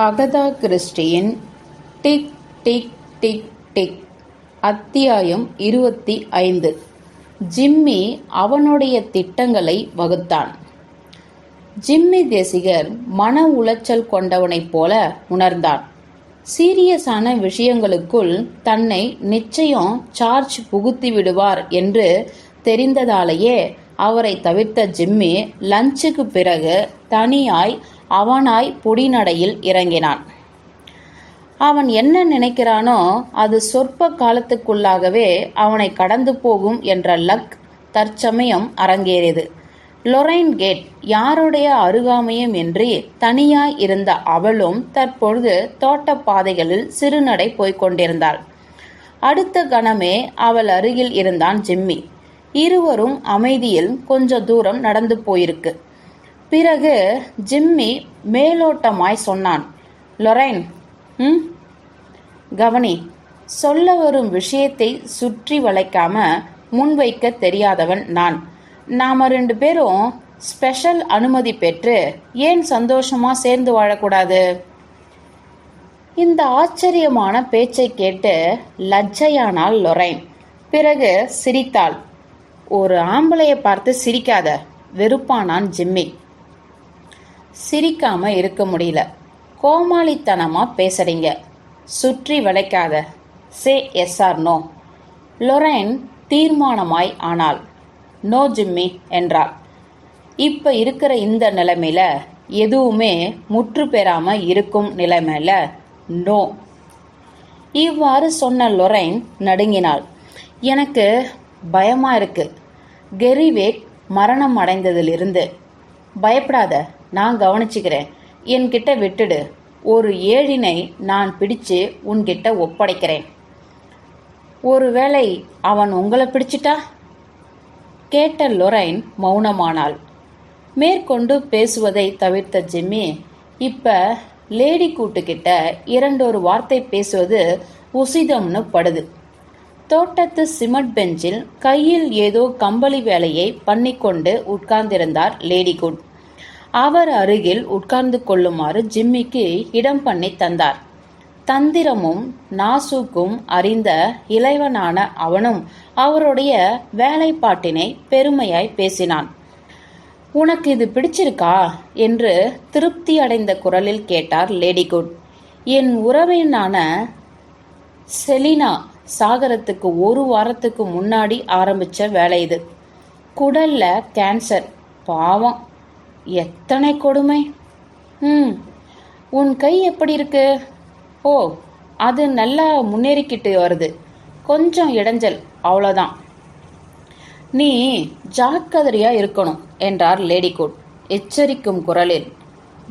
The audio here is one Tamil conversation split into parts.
அகதா கிறிஸ்டியின் டிக் டிக் டிக் டிக். அத்தியாயம் இருபத்தி ஐந்து. ஜிம்மி அவனுடைய திட்டங்களை வகுத்தான். ஜிம்மி தேசிகர் மன உளைச்சல் கொண்டவனைப் போல உணர்ந்தான். சீரியஸான விஷயங்களுக்குள் தன்னை நிச்சயம் சார்ஜ் புகுத்தி விடுவார் என்று தெரிந்ததாலேயே அவரை தவிர்த்த ஜிம்மி லஞ்சுக்கு பிறகு தனியாய் அவனாய் பொடிநடையில் இறங்கினான். அவன் என்ன நினைக்கிறானோ அது சொற்ப காலத்துக்குள்ளாகவே அவனை கடந்து போகும் என்ற லக் தற்சமயம் அரங்கேறியது. லொரைன் கேட் யாருடைய அருகாமையும் இன்றி தனியாய் இருந்த அவளும் தற்பொழுது தோட்ட பாதைகளில் சிறுநடை போய்க் கொண்டிருந்தாள். அடுத்த கணமே அவள் அருகில் இருந்தான் ஜிம்மி. இருவரும் அமைதியில் கொஞ்ச தூரம் நடந்து போயிருக்கு. பிறகு ஜிம்மி மேலோட்டமாய் சொன்னான் லொரைன் ம்? கவனி சொல்ல வரும் விஷயத்தை சுற்றி வளைக்காம முன்வைக்க தெரியாதவன் நான். நாம ரெண்டு பேரும் ஸ்பெஷல் அனுமதி பெற்று ஏன் சந்தோஷமா சேர்ந்து வாழக்கூடாது? இந்த ஆச்சரியமான பேச்சை கேட்டு லஜ்ஜையானாள் லொரைன். பிறகு சிரித்தாள் ஒரு ஆம்பளைய பார்த்து சிரிக்காத வெறுப்பானான் ஜிம்மி. சிரிக்காம இருக்க முடியல. கோமாளித்தனமா பேசுறீங்க. சுற்றி வளைக்காத. Say yes or no. Lorraine தீர்மானமாய் ஆனாள். நோ ஜிம்மி என்றாள். இப்ப இருக்கிற இந்த நிலைமையில எதுவுமே முற்று பெறாம இருக்கும் நிலைமையில நோ. இவ்வாறு சொன்ன லொரைன் நடுங்கினாள். எனக்கு பயமா இருக்கு. கெரிவேக் மரணம் அடைந்ததிலிருந்து. பயப்படாத. நான் கவனிச்சுக்கிறேன். என்கிட்ட விட்டுடு. ஒரு ஏழினை நான் பிடிச்சு உன்கிட்ட ஒப்படைக்கிறேன். ஒருவேளை அவன் உங்களை பிடிச்சிட்டா? கேட்ட லொரைன் மௌனமானாள். மேற்கொண்டு பேசுவதை தவிர்த்த ஜிம்மி இப்ப லேடி கூட்டுக்கிட்ட இரண்டொரு வார்த்தை பேசுவது உசிதம்னு படுது. தோட்டத்து சிமெண்ட் பெஞ்சில் கையில் ஏதோ கம்பளி வேலையை பண்ணிக்கொண்டு உட்கார்ந்திருந்தார் லேடி குட். அவர் அருகில் உட்கார்ந்து கொள்ளுமாறு ஜிம்மிக்கு இடம் பண்ணி தந்தார். தந்திரமும் நாசூக்கும் அறிந்த இளைவனான அவனும் அவருடைய வேலைப்பாட்டினை பெருமையாய் பேசினான். உனக்கு இது பிடிச்சிருக்கா? என்று திருப்தி அடைந்த குரலில் கேட்டார் லேடிகுட். என் உறவினான செலினா சாகரத்துக்கு ஒரு வாரத்துக்கு முன்னாடி ஆரம்பிச்ச வேலை இது. குடல்ல கேன்சர். பாவம். எத்தனை கொடுமை? ம் உன் கை எப்படி இருக்கு? ஓ அது நல்லா முன்னேறிக்கிட்டு வருது. கொஞ்சம் இடைஞ்சல் அவ்வளோதான். நீ ஜாக்கிரதையா இருக்கணும் என்றார் லேடிகோட் எச்சரிக்கும் குரலில்.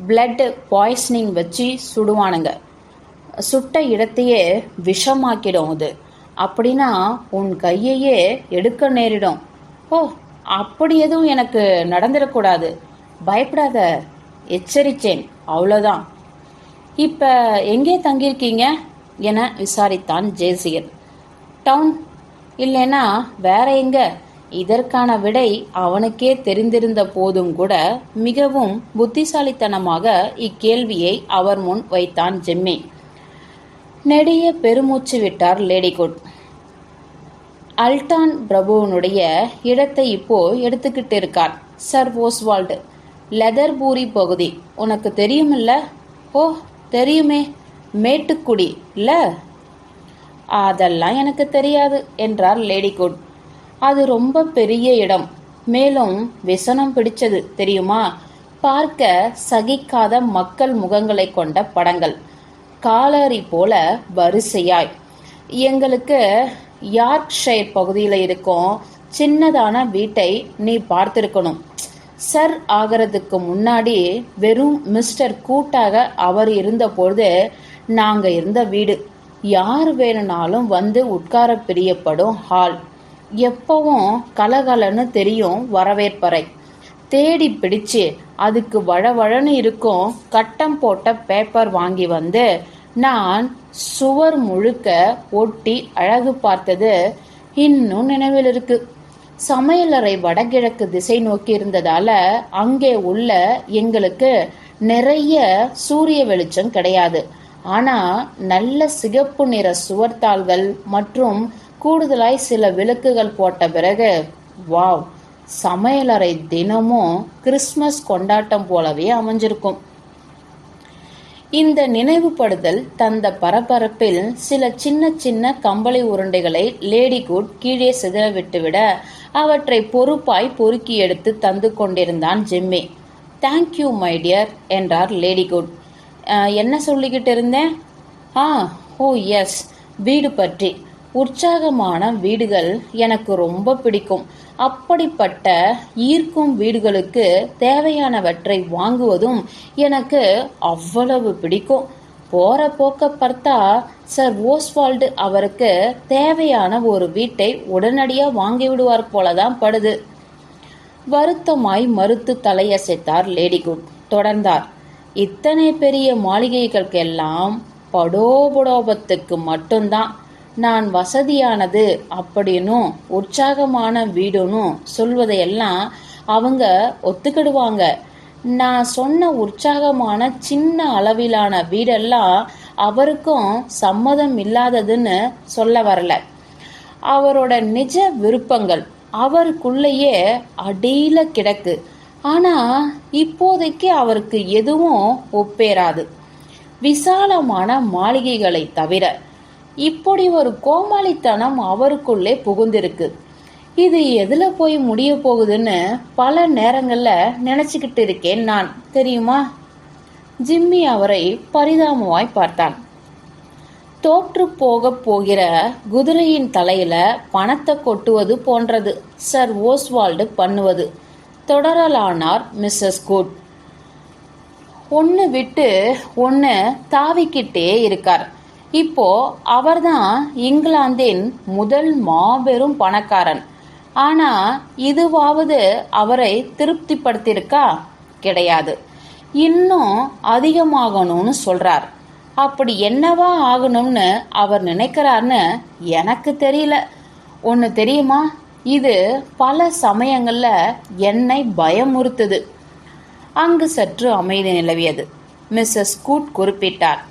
பிளட் பாய்சனிங் வச்சு சுடுவானுங்க. சுட்ட இடத்தையே விஷமாக்கிடும் அது. அப்படின்னா உன் கையையே எடுக்க நேரிடும். ஓ அப்படி எதுவும் எனக்கு நடந்துடக்கூடாது. பயப்படாத எச்சரித்தேன் அவ்வளோதான் இப்போ எங்கே தங்கியிருக்கீங்க? என விசாரித்தான் ஜேசியர் டவுன்? இல்லைன்னா வேற எங்க? இதற்கான விடை அவனுக்கே தெரிந்திருந்த போதும் கூட மிகவும் புத்திசாலித்தனமாக இக்கேள்வியை அவர் முன் வைத்தான் ஜெம்மி. நெடிய பெருமூச்சு விட்டார் லேடிகுட். அல்டான் பிரபுவனுடைய இடத்தை இப்போ எடுத்துக்கிட்டு இருக்கார் சர் ஓஸ்வால்டு. லெதர்பூரி பகுதி. உனக்கு தெரியுமில்ல? ஓ தெரியுமே. மேட்டுக்குடி இல்ல அதெல்லாம் எனக்கு தெரியாது என்றார் லேடிகுட். அது ரொம்ப பெரிய இடம். மேலும் விசனம் பிடிச்சது தெரியுமா? பார்க்க சகிக்காத மக்கள் முகங்களை கொண்ட படங்கள். காலரி போல வரிசையாய். எங்களுக்கு யார்க்ஷயர் பகுதியில் இருக்கும் சின்னதான வீட்டை நீ பார்த்திருக்கணும். சர் ஆகிறதுக்கு முன்னாடி வெறும் மிஸ்டர் கூட்டாக அவர் இருந்தபொழுது நாங்கள் இருந்த வீடு. யார் வேணும்னாலும் வந்து உட்கார பிரியப்படும் ஹால். எப்பவும் கலகலன்னு தெரியும் வரவேற்பறை. தேடி பிடிச்சு அதுக்கு வழவழன்னு இருக்கும் கட்டம் போட்ட பேப்பர் வாங்கி வந்து நான் சுவர் முழுக்க ஒட்டி அழகு பார்த்தது இன்னும் நினைவில் இருக்குது சமையலறை வடகிழக்கு திசை நோக்கி இருந்ததால அங்கே உள்ள எங்களுக்கு நிறைய சூரிய வெளிச்சம் கிடையாது. ஆனா நல்ல சிகப்பு நிற சுவர்த்தாள்கள் மற்றும் கூடுதலாய் சில விளக்குகள் போட்ட பிறகு வாவ்! சமையலறை தினமும் கிறிஸ்மஸ் கொண்டாட்டம் போலவே அமைஞ்சிருக்கும். இந்த நினைவுபடுதல் தந்த பரபரப்பில் சில சின்ன சின்ன கம்பளி உருண்டைகளை லேடி குட் கீழே சிதற விட்டுவிட அவற்றை பொறுப்பாய் பொறுக்கி எடுத்து தந்து கொண்டிருந்தான் Jimmy. Thank you my dear என்றார் லேடி குட். என்ன சொல்லிக்கிட்டு இருந்தேன் ஆ ஓ எஸ் வீடு பற்றி. உற்சாகமான வீடுகள் எனக்கு ரொம்ப பிடிக்கும். அப்படிப்பட்ட ஈர்க்கும் வீடுகளுக்கு தேவையானவற்றை வாங்குவதும் எனக்கு அவ்வளவு பிடிக்கும். போற போக்க பார்த்தா சர் ஓஸ்வால்டு அவருக்கு தேவையான ஒரு வீட்டை உடனடியா வாங்கி விடுவார் போலதான் படுது. வருத்தமாய் மறுத்து தலையசைத்தார் லேடிகுட் தொடர்ந்தார். இத்தனை பெரிய மாளிகைகளுக்கெல்லாம் படோபடோபத்துக்கு மட்டும்தான். நான் வசதியானது அப்படின்னும் உற்சாகமான வீடுன்னும் சொல்வதையெல்லாம் அவங்க ஒத்துக்கிடுவாங்க. நான் சொன்ன உற்சாகமான சின்ன அளவிலான வீடெல்லாம் அவருக்கும் சம்மதம் இல்லாததுன்னு சொல்ல வரல. அவரோட நிஜ விருப்பங்கள் அவருக்குள்ளேயே அடியில கிடக்கு. ஆனா இப்போதைக்கு அவருக்கு எதுவும் ஒப்பேராது விசாலமான மாளிகைகளை தவிர இப்படி ஒரு கோமாளித்தனம் அவருக்குள்ளே புகுந்திருக்கு. இது எதுல போய் முடிய போகுதுன்னு பல நேரங்கள்ல நினைச்சுக்கிட்டு இருக்கேன் நான். தெரியுமா? ஜிம்மி அவரை பரிதாபமாய் பார்த்தான். தோற்று போக போகிற குதிரையின் தலையில பணத்தை கொட்டுவது போன்றது. சர் ஓஸ்வால்டு பண்ணுவது. தொடரலானார் மிஸ்ஸஸ் குட். ஒன்று விட்டு ஒன்று தாவிக்கிட்டே இருக்கார். இப்போ அவர்தான் இங்கிலாந்தின் முதல் மாபெரும் பணக்காரன். ஆனா இதுவாவது அவரை திருப்திப்படுத்தியிருக்கா? கிடையாது. இன்னும் அதிகமாகணும்னு சொல்றார். அப்படி என்னவா ஆகணும்னு அவர் நினைக்கிறார்னு எனக்கு தெரியல. ஒன்று தெரியுமா? இது பல சமயங்களில் என்னை பயமுறுத்துது. அங்கு சற்று அமைதி நிலவியது. மிஸ்ஸஸ் கூட் குறிப்பிட்டார்.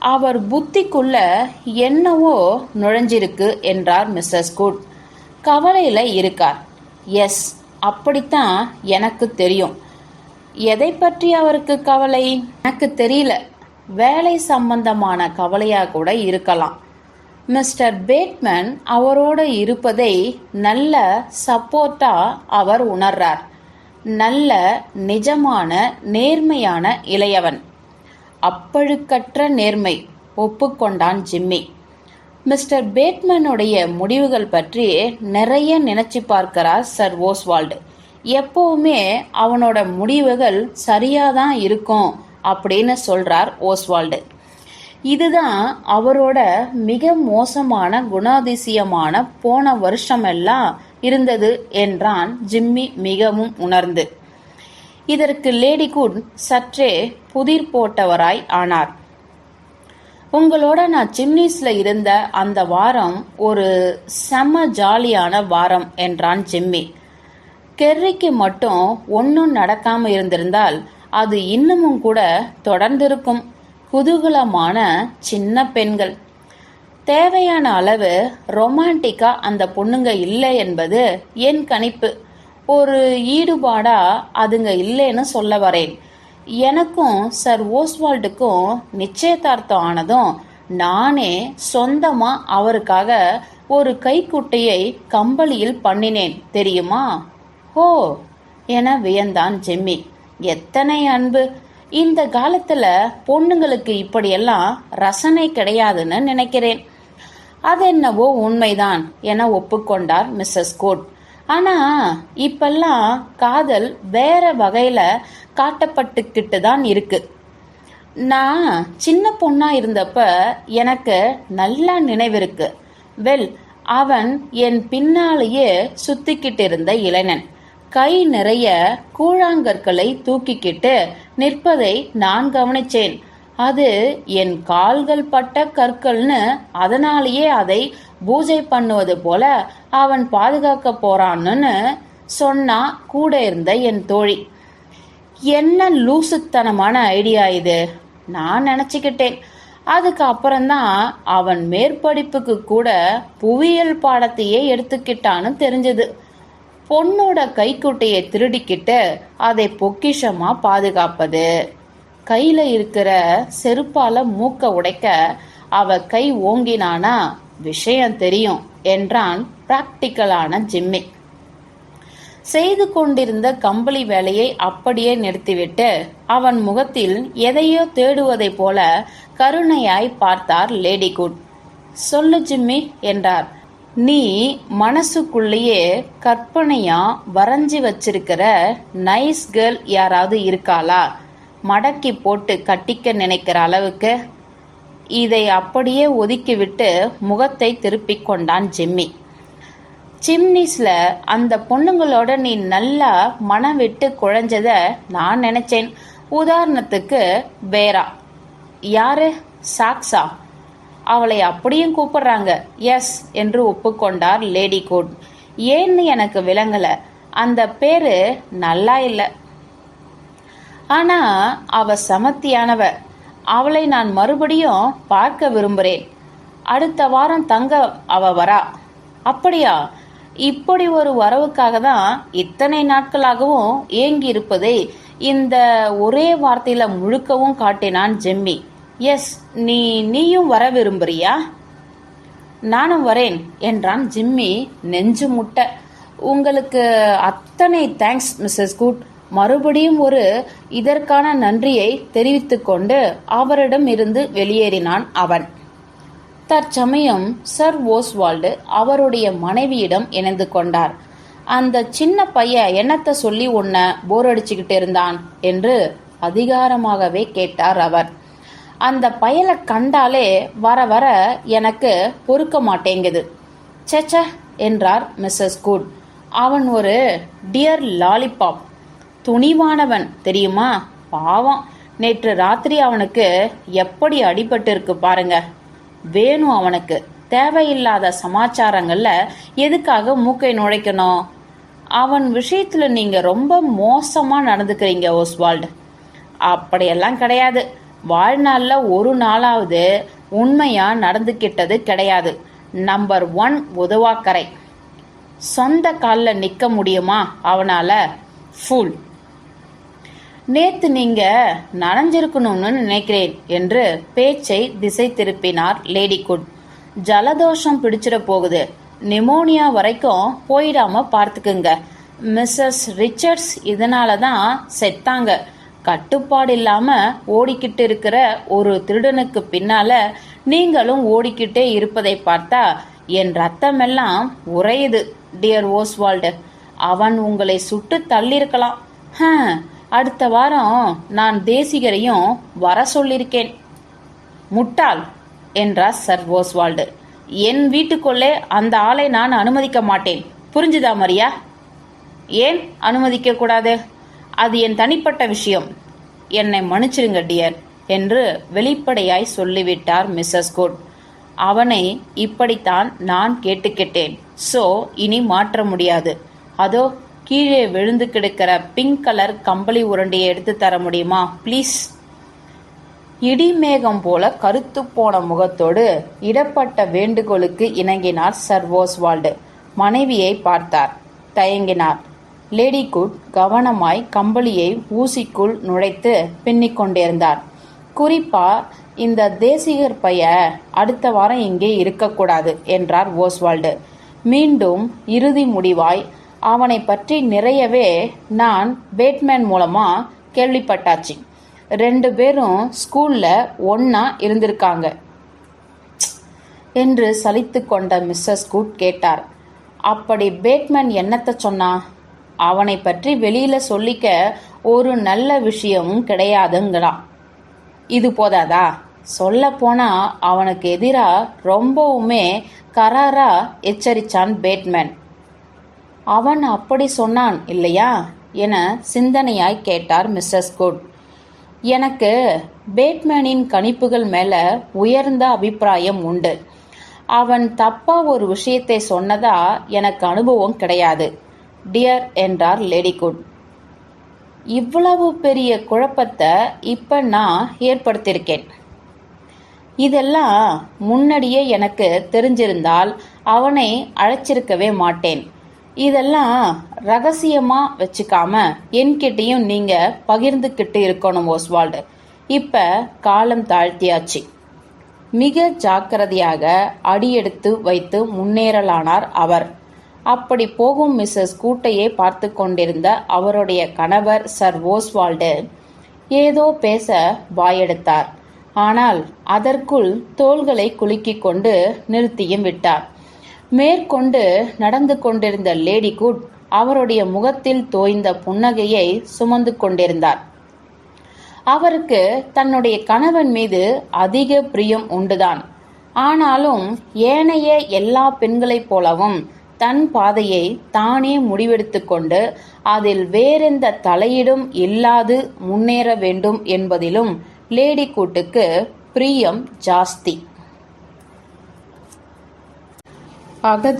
அவர் புத்திக்குள்ள என்னவோ நுழைஞ்சிருக்கு என்றார் மிஸ்ஸஸ் குட். கவலையில் இருக்கார். எஸ் அப்படித்தான் எனக்கு தெரியும். எதை பற்றி அவருக்கு கவலை? எனக்கு தெரியல. வேலை சம்பந்தமான கவலையாக கூட இருக்கலாம். மிஸ்டர் பேட்மேன் அவரோடு இருப்பதை நல்ல சப்போர்ட்டாக அவர் உணர்றார். நல்ல நிஜமான நேர்மையான இளையவன். அப்பழுக்கற்ற நேர்மை ஒப்புக்கொண்டான் ஜிம்மி. மிஸ்டர் பேட்மேனுடைய முடிவுகள் பற்றி நிறைய நினைச்சு பார்க்கிறார் சர் ஓஸ்வால்டு. எப்பவுமே அவனோட முடிவுகள் சரியாதான் இருக்கும் அப்படின்னு சொல்றார் ஓஸ்வால்டு. இதுதான் அவரோட மிக மோசமான குணாதிசயமான போன வருஷமெல்லாம் இருந்தது என்றான் ஜிம்மி மிகவும் உணர்ந்து. இதற்கு லேடி குட் சற்றே புதிர் போட்டவராய் ஆனார். உங்களோட நான் ஜிம்னிஸ்ல இருந்த அந்த வாரம் ஒரு செம ஜாலியான வாரம் என்றான் ஜிம்மி. கெர்ரிக்கு மட்டும் ஒன்றும் நடக்காம இருந்திருந்தால் அது இன்னமும் கூட தொடர்ந்திருக்கும். குதூகலமான சின்ன பெண்கள். தேவையான அளவு ரொமான்டிக்கா அந்த பொண்ணுங்க இல்லை என்பது என் கணிப்பு. ஒரு ஈடுபாடா அதுங்க இல்லைன்னு சொல்ல வரேன். எனக்கும் சர் ஓஸ்வால்டுக்கும் நிச்சயதார்த்தம் ஆனதும் நானே சொந்தமா அவருக்காக ஒரு கைக்குட்டையை கம்பளியில் பண்ணினேன் தெரியுமா? ஓ என வியந்தான் ஜெம்மி. எத்தனை அன்பு! இந்த காலத்துல பொண்ணுங்களுக்கு இப்படியெல்லாம் ரசனை கிடையாதுன்னு நினைக்கிறேன். அது என்னவோ உண்மைதான் என ஒப்புக்கொண்டார் மிஸ்ஸஸ் கோட். ஆனா இப்பெல்லாம் காதல் வேற வகையில காட்டப்பட்டுக்கிட்டு தான் இருக்கு. நான் சின்ன பொண்ணா இருந்தப்ப எனக்கு நல்லா நினைவிருக்கு வெல் அவன் என் பின்னாலேயே சுத்திக்கிட்டு இருந்த இளைஞன். கை நிறைய கூழாங்கற்களை தூக்கிக்கிட்டு நிற்பதை நான் கவனிச்சேன். அது என் கால்கள் பட்ட கற்கள்னு அதனாலேயே அதை பூஜை பண்ணுவது போல அவன் பாதுகாக்க போறான்னு சொன்னா கூட இருந்த என் தோழி. என்ன லூசுத்தனமான ஐடியா இது? நான் நினச்சிக்கிட்டேன். அதுக்கு அப்புறம்தான் அவன் மேற்படிப்புக்கு கூட புவியியல் பாடத்தையே எடுத்துக்கிட்டான்னு தெரிஞ்சது. பொண்ணோட கைக்குட்டையை திருடிக்கிட்டு அதை பொக்கிஷமா பாதுகாப்பது. கையில இருக்கிற செருப்பால மூக்க உடைக்க அவ கை ஓங்கினானா? விஷயம் தெரியும் என்றான் பிராக்டிக்கலான ஜிம்மி. செய்து கொண்டிருந்த கம்பளி வேலையை அப்படியே நிறுத்திவிட்டு அவன் முகத்தில் எதையோ தேடுவதைப் போல கருணையாய் பார்த்தார் லேடி குட். சொல்லு ஜிம்மி என்றார். நீ மனசுக்குள்ளேயே கற்பனையா வரைஞ்சி வச்சிருக்கிற நைஸ் கேர்ள் யாராவது இருக்காளா? மடக்கி போட்டு கட்டிக்க நினைக்கிற அளவுக்கு இதை அப்படியே ஒதுக்கிவிட்டு முகத்தை திருப்பிக் கொண்டான் ஜிம்மி. சிம்னிஸ்ல அந்த பொண்ணுங்களோட நீ நல்லா மனம் விட்டு குழஞ்சத நான் நினைச்சேன். உதாரணத்துக்கு பேரா யாரு? சாக்ஸா. அவளை அப்படியும் கூப்பிடுறாங்க. எஸ் என்று ஒப்புக்கொண்டார் லேடி கோட். ஏன்னு எனக்கு விளங்கல. அந்த பேரு நல்லா இல்லை. ஆனா அவ சமத்தியானவ. அவளை நான் மறுபடியும் பார்க்க விரும்புகிறேன் அடுத்த வாரம் தங்க அவ வரா. அப்படியா? இப்படி ஒரு வரவுக்காக தான் இத்தனை நாட்களாகவும் ஏங்கி இருப்பதை இந்த ஒரே வார்த்தையில முழுக்கவும் காட்டினான் ஜெம்மி. எஸ் நீ நீயும் வர விரும்புறியா? நானும் வரேன் என்றான் ஜிம்மி நெஞ்சு முட்ட உங்களுக்கு அத்தனை தேங்க்ஸ் மிஸ்ஸஸ் குட் மறுபடியும் ஒரு இதற்கான நன்றியை தெரிவித்துக்கொண்டு அவரிடம் இருந்து வெளியேறினான் அவன். தற்சமயம் சர் ஓஸ்வால்டு அவருடைய மனைவியிடம் இணைந்து கொண்டார். அந்த சின்ன பையன் என்னத்த சொல்லி உன்னை போர் அடிச்சுக்கிட்டு இருந்தான்? என்று அதிகாரமாகவே கேட்டார் அவர். அந்த பயலை கண்டாலே வர வர எனக்கு பொறுக்க மாட்டேங்குது. சேச்ச என்றார் மிஸ்ஸஸ் குட். அவன் ஒரு டியர் லாலிபாப் துணிவானவன் தெரியுமா? பாவம். நேற்று ராத்திரி அவனுக்கு எப்படி அடிபட்டு இருக்கு பாருங்க. வேணும் அவனுக்கு. தேவையில்லாத சமாச்சாரங்கள்ல எதுக்காக மூக்கை நுழைக்கணும்? அவன் விஷயத்துல நீங்க ரொம்ப மோசமா நடந்துக்கிறீங்க ஓஸ்வால்டு. அப்படியெல்லாம் கிடையாது. வாழ்நாள்ல ஒரு நாளாவது உண்மையா நடந்துக்கிட்டது கிடையாது. நம்பர் ஒன் உதவாக்கரை. சொந்த காலில் நிற்க முடியுமா அவனால? ஃபுல் நேத்து நீங்க நனைஞ்சிருக்கணும்னு நினைக்கிறேன் என்று பேச்சை திசை திருப்பினார் லேடி குட். ஜலதோஷம் பிடிச்சிட போகுது. நிமோனியா வரைக்கும் போயிடாம பார்த்துக்குங்க. மிஸ்ஸஸ் ரிச்சர்ட்ஸ் இதனால தான் செத்தாங்க. கட்டுப்பாடு இல்லாம ஓடிக்கிட்டு இருக்கிற ஒரு திருடனுக்கு பின்னால நீங்களும் ஓடிக்கிட்டே இருப்பதை பார்த்தா என் ரத்தமெல்லாம் உறையுது டியர் ஓஸ்வால்டு. அவன் உங்களை சுட்டு தள்ளியிருக்கலாம். அடுத்த வாரம் நான் தேசிகரையும் வர சொல்லியிருக்கேன் முட்டாள் என்றார் சர் ஓஸ்வால்டு. என் வீட்டுக்குள்ளே அந்த ஆளை நான் அனுமதிக்க மாட்டேன். புரிஞ்சுதா மரியா? ஏன் அனுமதிக்க கூடாது? அது என் தனிப்பட்ட விஷயம். என்னை மன்னிச்சிருங்க டியர் என்று வெளிப்படையாய் சொல்லிவிட்டார் மிஸ்ஸஸ் குட். அவனை இப்படித்தான் நான் கேட்டுக்கிட்டேன் சோ இனி மாற்ற முடியாது. அதோ கீழே விழுந்து கிடக்கிற பிங்க் கலர் கம்பளி உருண்டையை எடுத்து தர முடியுமா? ப்ளீஸ் இடிமேகம் போல கருத்து போன முகத்தோடு இடப்பட்ட வேண்டுகோளுக்கு இணங்கினார் சர் ஓஸ்வால்டு மனைவியை பார்த்தார். தயங்கினார். லேடி குட் கவனமாய் கம்பளியை ஊசிக்குள் நுழைத்து பின்னிக் கொண்டிருந்தார். குறிப்பா இந்த தேசிகர் பைய அடுத்த வாரம் இங்கே இருக்கக்கூடாது என்றார் ஓஸ்வால்டு மீண்டும் இறுதி முடிவாய் அவனை பற்றி நிறையவே நான் பேட்மேன் மூலமாக கேள்விப்பட்டாச்சு. ரெண்டு பேரும் ஸ்கூலில் ஒன்றா இருந்திருக்காங்க. என்று சலித்து கொண்ட மிஸ்ஸஸ் குட் கேட்டார். அப்படி பேட்மேன் என்னத்தை சொன்னா? அவனை பற்றி வெளியில் சொல்லிக்க ஒரு நல்ல விஷயமும் கிடையாதுங்களாம். இது போதாதா? சொல்ல போனா அவனுக்கு எதிராக ரொம்பவுமே கராரா எச்சரிச்சான் பேட்மேன். அவன் அப்படி சொன்னான் இல்லையா? என சிந்தனையாய் கேட்டார் மிஸ்ஸஸ் குட். எனக்கு பேட்மேனின் கணிப்புகள் மேலே உயர்ந்த அபிப்பிராயம் உண்டு. அவன் தப்பா ஒரு விஷயத்தை சொன்னதா எனக்கு அனுபவம் கிடையாது டியர் என்றார் லேடி குட். இவ்வளவு பெரிய குழப்பத்தை இப்ப நான் ஏற்படுத்தியிருக்கேன். இதெல்லாம் முன்னாடியே எனக்கு தெரிஞ்சிருந்தால் அவனை அழைச்சிருக்கவே மாட்டேன். இதெல்லாம் ரகசியமா வச்சுக்காம என்கிட்டயும் நீங்க பகிர்ந்துக்கிட்டு இருக்கணும் ஓஸ்வால்டு. இப்ப காலம் தாழ்த்தியாச்சு. மிக ஜாக்கிரதையாக அடியெடுத்து வைத்து முன்னேறலானார் அவர். அப்படி போகும் மிஸ்ஸஸ் கூட்டையே பார்த்து கொண்டிருந்த அவருடைய கணவர் சர் ஓஸ்வால்டு ஏதோ பேச வாயெடுத்தார். ஆனால் அதற்குள் தோள்களை குலுக்கிக் கொண்டு நிறுத்தியும் விட்டார். மேற்கொண்டு நடந்து கொண்டிருந்த லேடி குட் அவருடைய முகத்தில் தோய்ந்த புன்னகையை சுமந்து கொண்டிருந்தார். அவருக்கு தன்னுடைய கணவன் மீது அதிக பிரியம் உண்டுதான். ஆனாலும் ஏனைய எல்லா பெண்களைப் போலவும் தன் பாதையை தானே முடிவெடுத்து கொண்டு அதில் வேறெந்த தலையீடும் இல்லாது முன்னேற வேண்டும் என்பதிலும் லேடி கூட்டுக்கு பிரியம் ஜாஸ்தி. அகத